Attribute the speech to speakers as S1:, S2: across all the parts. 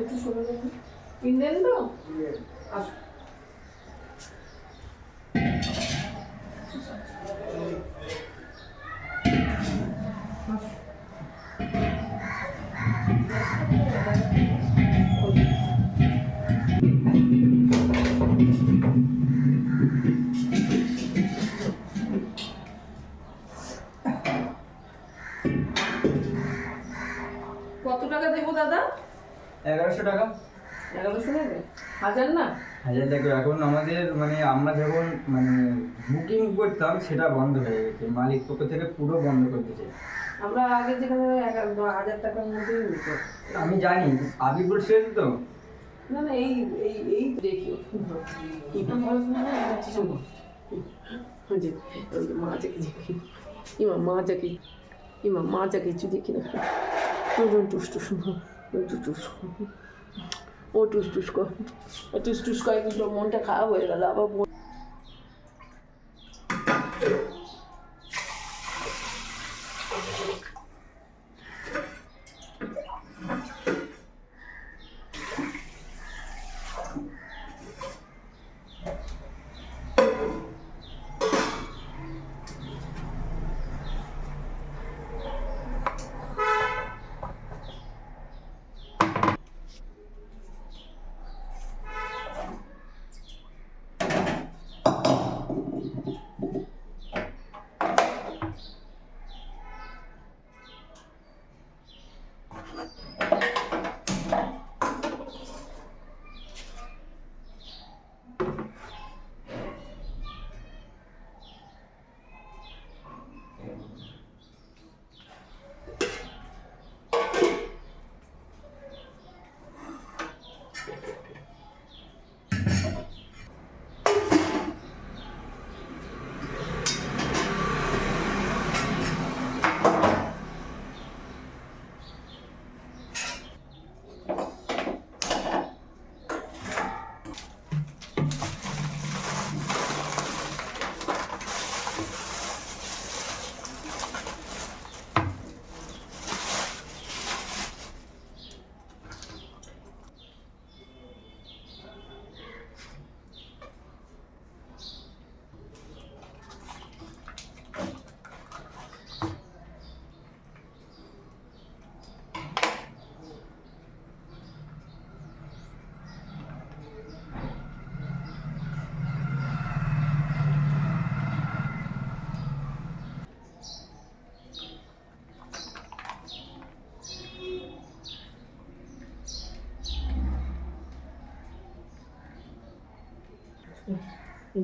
S1: একটু সরে যাবেন ইন্ডিয়ান তো? আসো। কত টাকা দেবো দাদা?
S2: এগারোশো টাকা।
S1: এগারোশো নেবে? হাজার না?
S2: হাজার টাকা এখন আমাদের মানে আমরা যখন মানে বুকিং করতাম সেটা বন্ধ হয়ে গেছে। মালিক পক্ষ থেকে পুরো বন্ধ করতে চাই
S1: আমরা আগে যেখানে হাজার টাকার মধ্যেই নিত।
S2: আমি জানি আবিপুর সেল তো।
S1: না না এই এই এই দেখি। এটা মা যাকে দেখি। ইমা মা যাকে ইমা মা যাকে কিছু দেখি না। টুস টুস টুস ও টুস টুস কর। টুস টুস করে কিন্তু মনটা খারাপ হয়ে গেল আবার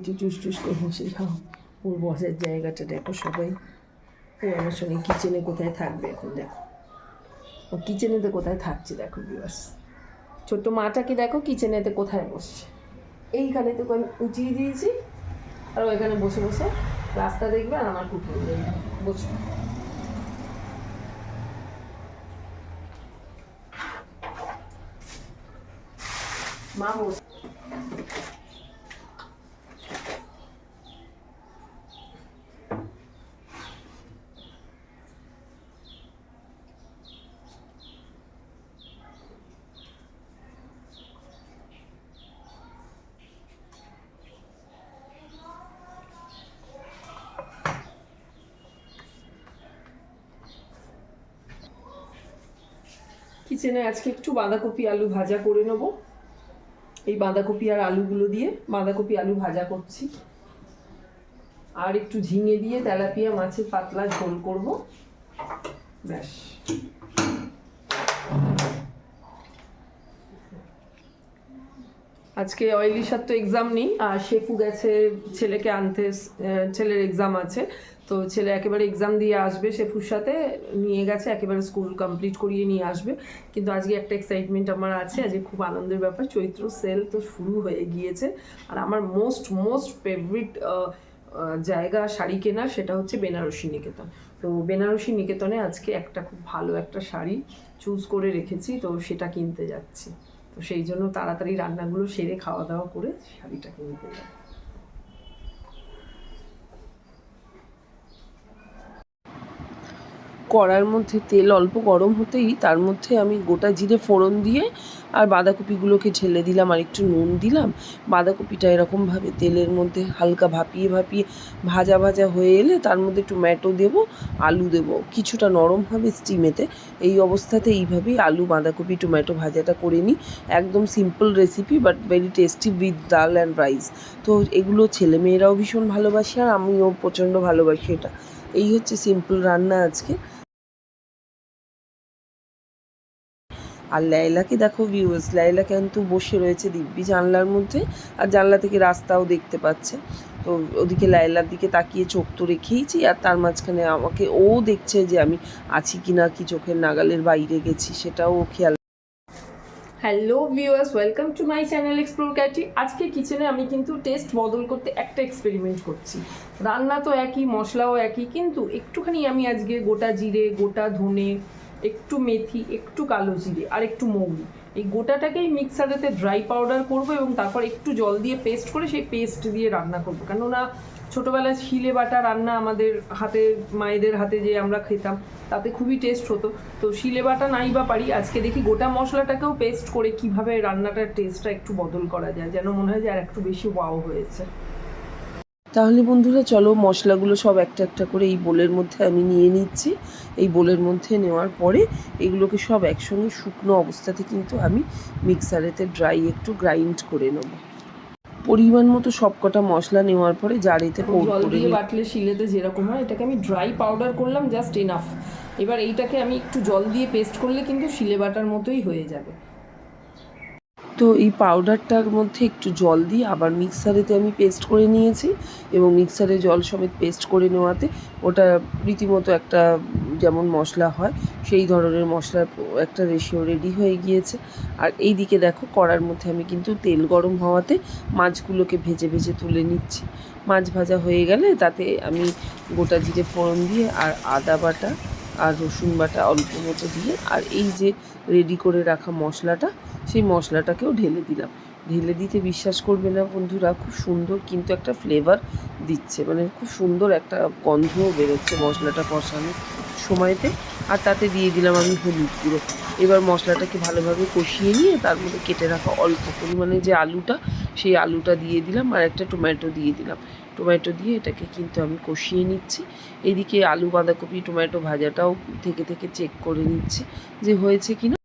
S1: টুস টুস করে বসে খাও ওর বসের জায়গাটা দেখো সবাই। ও আমার সঙ্গে কিচেনে কোথায় থাকবে এখন দেখো। ও কিচেনেতে কোথায় থাকছে দেখো বিবাস ছোট্ট মাটাকে দেখো কিচেনেতে কোথায় বসছে? এইখানে তো আমি উঁচিয়ে দিয়েছি। আর ওইখানে বসে বসে রাস্তা দেখবে আর আমার কুকুর দেখবে। বসে। মা বসে কিচেনে আজকে একটু বাঁধাকপি আলু ভাজা করে নেব। এই বাঁধাকপি আর আলুগুলো দিয়ে বাঁধাকপি আলু ভাজা করছি। আর একটু ঝিঙে দিয়ে তেলাপিয়া মাছের পাতলা ঝোল করব। ব্যাস। আজকে অয়েলি সার তো এক্সাম নেই, আর শেফু গেছে ছেলেকে আনতে ছেলের এক্সাম আছে, তো ছেলে একেবারে এক্সাম দিয়ে আসবে শেফুর সাথে, নিয়ে গেছে, একেবারে স্কুল কমপ্লিট করিয়ে নিয়ে আসবে। কিন্তু আজকে একটা এক্সাইটমেন্ট আমার আছে, আজকে খুব আনন্দের ব্যাপার, চৈত্র সেল তো শুরু হয়ে গিয়েছে। আর আমার মোস্ট মোস্ট ফেভারিট জায়গা শাড়ি কেনা সেটা হচ্ছে বেনারসি নিকেতন। তো বেনারসি নিকেতনে আজকে একটা খুব ভালো একটা শাড়ি চুজ করে রেখেছি, তো সেটা কিনতে যাচ্ছি। সেই জন্য তাড়াতাড়ি রান্নাগুলো সেরে খাওয়া দাওয়া করে শাড়িটা কিনতে যাই
S3: কড়ার মধ্যে তেল অল্প গরম হতেই তার মধ্যে আমি গোটা জিরে ফোড়ন দিয়ে আর বাঁধাকপিগুলোকে ঢেলে দিলাম আর একটু নুন দিলাম। বাঁধাকপিটা এরকমভাবে তেলের মধ্যে হালকা ভাপিয়ে ভাপিয়ে ভাজা ভাজা হয়ে এলে তার মধ্যে টমেটো দেব, আলু দেব। কিছুটা নরম হবে স্টিমেতে এই অবস্থাতে এইভাবেই আলু, বাঁধাকপি, টমেটো ভাজাটা করে নিই। একদম simple recipe but very tasty with dal and rice তো এগুলো ছেলেমেয়েরাও ভীষণ ভালোবাসে আর আমিও প্রচণ্ড ভালোবাসি এটা। এই হচ্ছে সিম্পল রান্না আজকে। আর লাইলাকে দেখো ভিউয়ার্স লাইলা কিন্তু বসে রয়েছে দিব্যি জানলার মধ্যে আর জানলা থেকে রাস্তাও দেখতে পাচ্ছে। তো ওদিকে লাইলার দিকে তাকিয়ে চোখ তো রেখেইছি আর তার মাঝখানে আমাকে ও দেখছে যে আমি আছি কি না কি চোখের নাগালের বাইরে গেছি সেটাও ও খেয়াল
S1: hello viewers welcome to my channel explore Katie আজকে কিচেনে আমি কিন্তু টেস্ট বদল করতে একটা এক্সপেরিমেন্ট করছি। রান্না তো একই, মশলাও একই, কিন্তু একটুখানি আমি আজকে গোটা জিরে, গোটা ধনে একটু মেথি, একটু কালো জিরে আর একটু মৌরি। এই গোটাটাকেই মিক্সারেতে ড্রাই পাউডার করব এবং তারপর একটু জল দিয়ে পেস্ট করে সেই পেস্ট দিয়ে রান্না করব। কেননা ছোটোবেলায় শিলে বাটা রান্না আমাদের হাতে, মায়েদের হাতে যে আমরা খেতাম, তাতে খুবই টেস্ট হতো। তো শিলে বাটা নাই বা পারি, আজকে দেখি গোটা মশলাটাকেও পেস্ট করে কীভাবে রান্নাটার টেস্টটা একটু বদল করা যায়, যেন মনে হয় যে আর একটু বেশি ওয়াও হয়েছে।
S3: তাহলে বন্ধুরা চলো মশলাগুলো সব একটা একটা করে এই বোলের মধ্যে আমি নিয়ে নিচ্ছি। এই বোলের মধ্যে নেওয়ার পরে এগুলোকে সব একসঙ্গে শুকনো অবস্থাতে কিন্তু আমি মিক্সারেতে ড্রাই একটু গ্রাইন্ড করে নেব। পরিমাণ মতো সবকটা মশলা নেওয়ার পরে জারিতে
S1: জল দিয়ে বাটলে শিলেতে যেরকম হয় এটাকে আমি ড্রাই পাউডার করলাম জাস্ট এনাফ এবার এইটাকে আমি একটু জল দিয়ে পেস্ট করলে কিন্তু শিলে বাটার মতোই হয়ে যাবে।
S3: তো এই পাউডারটার মধ্যে একটু জল দিয়ে আবার মিক্সারেতে আমি পেস্ট করে নিয়েছি এবং মিক্সারে জল সমেত পেস্ট করে নেওয়াতে ওটা রীতিমতো একটা যেমন মশলা হয়, সেই ধরনের মশলার একটা রেশিও রেডি হয়ে গিয়েছে। আর এই দিকে দেখো কড়ার মধ্যে আমি কিন্তু তেল গরম হওয়াতে মাছগুলোকে ভেজে ভেজে তুলে নিচ্ছি। মাছ ভাজা হয়ে গেলে তাতে আমি গোটা জিরে ফোড়ন দিয়ে আর আদা বাটা আর রসুন বাটা অল্প মতো দিয়ে আর এই যে রেডি করে রাখা মশলাটা, সেই মশলাটাকেও ঢেলে দিলাম। ঢেলে দিতে বিশ্বাস করবে না বন্ধুরা, খুব সুন্দর কিন্তু একটা ফ্লেভার দিচ্ছে। মানে খুব সুন্দর একটা গন্ধও বেরোচ্ছে মশলাটা কষানোর সময়তে। আর তাতে দিয়ে দিলাম আমি হলুদ গুঁড়ো। এবার মশলাটাকে ভালোভাবে কষিয়ে নিয়ে তার মধ্যে কেটে রাখা অল্প পরিমাণে যে আলুটা, সেই আলুটা দিয়ে দিলাম আর একটা টমেটো দিয়ে দিলাম। টমেটো দিয়ে এটাকে কিন্তু আমি কষিয়ে নিচ্ছি। এদিকে আলু বাঁধাকপি, টমেটো ভাজাটাও থেকে থেকে চেক করে নিচ্ছি যে হয়েছে কি না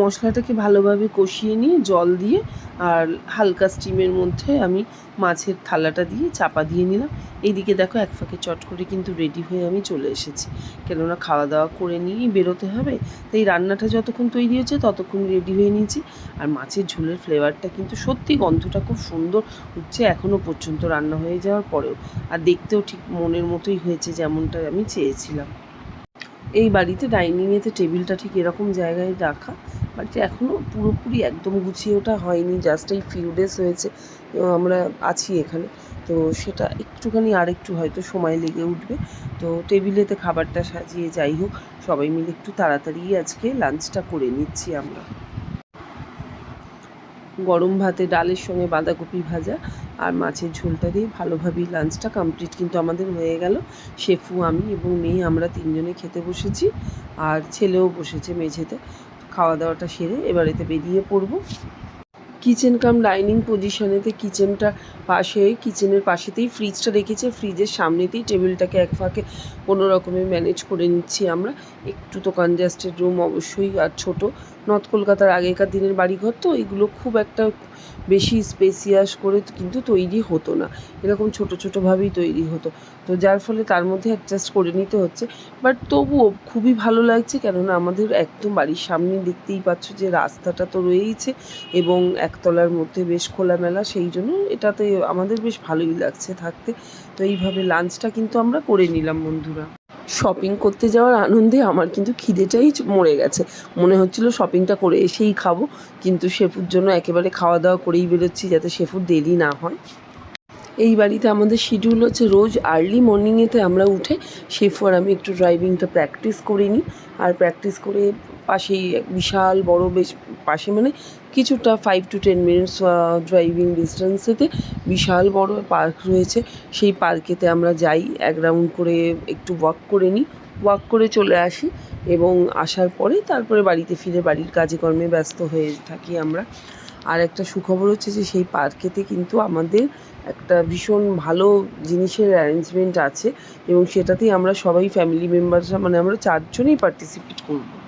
S3: মশলাটাকে ভালোভাবে কষিয়ে নিয়ে জল দিয়ে আর হালকা স্টিমের মধ্যে আমি মাছের থালাটা দিয়ে চাপা দিয়ে নিলাম। এইদিকে দেখো এক ফাঁকে চট করে কিন্তু রেডি হয়ে আমি চলে এসেছি। কেননা খাওয়া দাওয়া করে নিয়েই বেরোতে হবে, তাই রান্নাটা যতক্ষণ তৈরি হচ্ছে ততক্ষণ রেডি হয়ে নিয়েছি। আর মাছের ঝোলের ফ্লেভারটা কিন্তু সত্যি গন্ধটা খুব সুন্দর উঠছে এখনও পর্যন্ত রান্না হয়ে যাওয়ার পরেও। আর দেখতেও ঠিক মনের মতোই হয়েছে যেমনটা আমি চেয়েছিলাম। এই বাড়িতে ডাইনিংয়েতে টেবিলটা ঠিক এরকম জায়গায় রাখা বাড়িতে এখনও পুরোপুরি একদম গুছিয়ে ওঠা হয়নি জাস্ট এই ফিউ ডেজ হয়েছে আমরা আছি এখানে। তো সেটা একটুখানি আরেকটু হয়তো সময় লেগে উঠবে। তো টেবিলেতে খাবারটা সাজিয়ে যাই হোক, সবাই মিলে একটু তাড়াতাড়ি আজকে লাঞ্চটা করে নিচ্ছি আমরা। গরম ভাতে ডালের সঙ্গে বাঁধাকপি ভাজা আর মাছের ঝোলটা দিয়ে ভালোভাবেই লাঞ্চটা কমপ্লিট কিন্তু আমাদের হয়ে গেল। শেফু, আমি এবং মেয়ে আমরা তিনজনে খেতে বসেছি, আর ছেলেও বসেছে মেঝেতে। খাওয়া দাওয়াটা সেরে এবার এতে বেরিয়ে পড়ব। কিচেন কাম ডাইনিং পজিশনেতে কিচেনটা পাশে কিচেনের পাশেতেই ফ্রিজটা রেখেছে। ফ্রিজের সামনেতেই টেবিলটাকে এক ফাঁকে কোনো রকমে ম্যানেজ করে নিচ্ছি আমরা। একটু তো কনজাস্টেড রুম অবশ্যই, আর ছোট। নর্থ কলকাতার আগেকার দিনের বাড়িঘর তো এগুলো খুব একটা বেশি স্পেসিয়াস করে কিন্তু তৈরি হতো না। এরকম ছোট ছোটোভাবেই তৈরি হতো। তো যার ফলে তার মধ্যে অ্যাডজাস্ট করে নিতে হচ্ছে। বাট তবুও খুবই ভালো লাগছে কেননা আমাদের একদম বাড়ির সামনে দেখতেই পাচ্ছ যে রাস্তাটা তো রয়েইছে এবং একতলার মধ্যে বেশ খোলামেলা, সেই জন্য এটাতে আমাদের বেশ ভালোই লাগছে থাকতে। তো এইভাবে লাঞ্চটা কিন্তু আমরা করে নিলাম বন্ধুরা। শপিং করতে যাওয়ার আনন্দে আমার কিন্তু খিদেটাই মরে গেছে। মনে হচ্ছিল শপিংটা করে এসেই খাব, কিন্তু শেফুর জন্য একেবারে খাওয়া দাওয়া করেই বেরোচ্ছি যাতে শেফুর দেরি না হয়। এই বাড়িতে আমাদের শিডিউল হচ্ছে রোজ আর্লি মর্নিংয়েতে আমরা উঠে শেফু আর আমি একটু ড্রাইভিংটা প্র্যাকটিস করে নিই। আর প্র্যাকটিস করে পাশেই বিশাল বড় বেশ পাশে মানে কিছুটা five to ten minutes driving ডিস্টেন্সেতে বিশাল বড় পার্ক রয়েছে। সেই পার্কেতে আমরা যাই, এক রাউন্ড করে একটু ওয়াক করে নিই। ওয়াক করে চলে আসি এবং আসার পরে তারপরে বাড়িতে ফিরে বাড়ির কাজে কর্মে ব্যস্ত হয়ে থাকি আমরা। আর একটা সুখবর হচ্ছে যে সেই পার্কেতে কিন্তু আমাদের একটা ভীষণ ভালো জিনিসের অ্যারেঞ্জমেন্ট আছে এবং সেটাতেই আমরা সবাই ফ্যামিলি মেম্বারসরা মানে আমরা চারজনেই পার্টিসিপেট করব।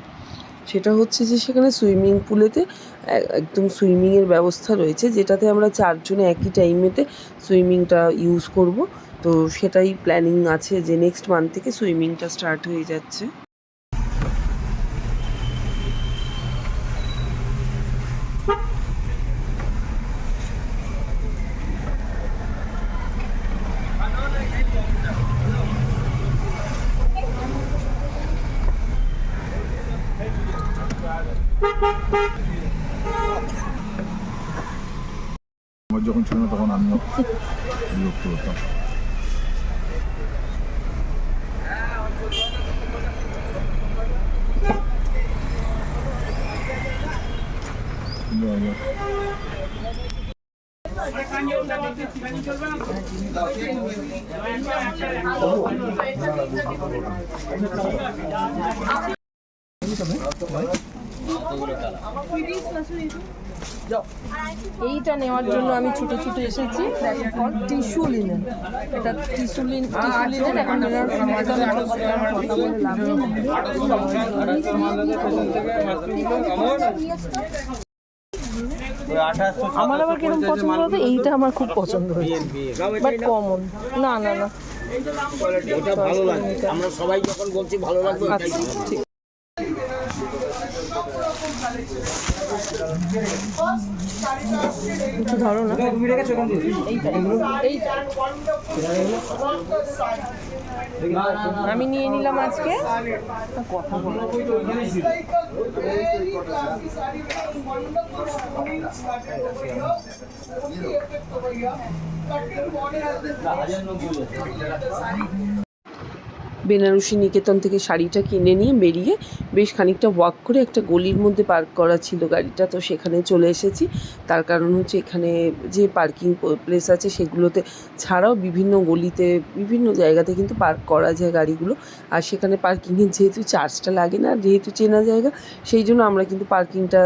S3: সেটা হচ্ছে যে সেখানে সুইমিং পুলেতে একদম সুইমিংয়ের ব্যবস্থা রয়েছে, যেটাতে আমরা চারজনে একই টাইমেতে সুইমিংটা ইউজ করব। তো সেটাই প্ল্যানিং আছে যে নেক্সট মান্থ থেকে সুইমিংটা স্টার্ট হয়ে যাচ্ছে
S4: আমার যখন ছিল না তখন আমিও বিরক্ত হতাম যাই হোক।
S1: এইটা নেওয়ার জন্য আমি ছুটে ছুটে এসেছি টিস্যু লিনেন এটা টিস্যু লিন টিস্যু লিনেন এখন নেওয়ার সময় তো কথা। আমার আবার কীরকম পছন্দ হবে এইটা আমার খুব পছন্দ হয়েছে বাট কমন না না না
S5: ভালো লাগে আমরা সবাই যখন বলছি ভালো লাগবে
S1: আচ্ছা ঠিক একটু ধরো না। এইটা এইটা আমি নিয়ে নিলাম আজকে। কথা বলো
S3: বেনারসি নিকেতন থেকে শাড়িটা কিনে নিয়ে বেরিয়ে বেশ খানিকটা ওয়াক করে একটা গলির মধ্যে পার্ক করা ছিল গাড়িটা, তো সেখানে চলে এসেছি। তার কারণ হচ্ছে এখানে যে পার্কিং প্লেস আছে সেগুলোতে ছাড়াও বিভিন্ন গলিতে, বিভিন্ন জায়গাতে কিন্তু পার্ক করা যায় গাড়িগুলো। আর সেখানে পার্কিংয়ের যেহেতু চার্জটা লাগে না, যেহেতু চেনা জায়গা, সেই জন্য আমরা কিন্তু পার্কিংটা